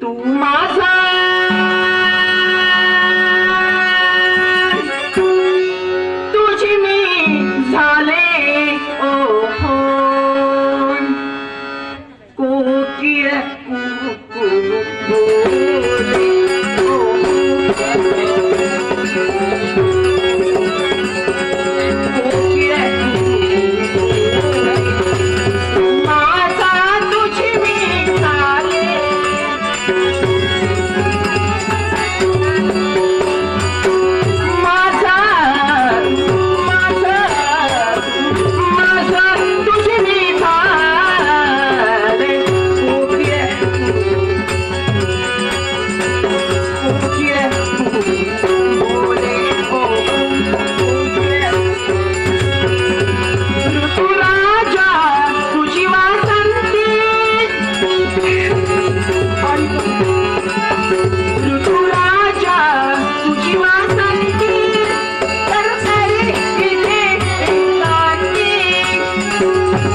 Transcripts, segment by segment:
तू माझा तुझी मी झाले ओ कोकिळ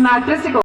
Marta Segol.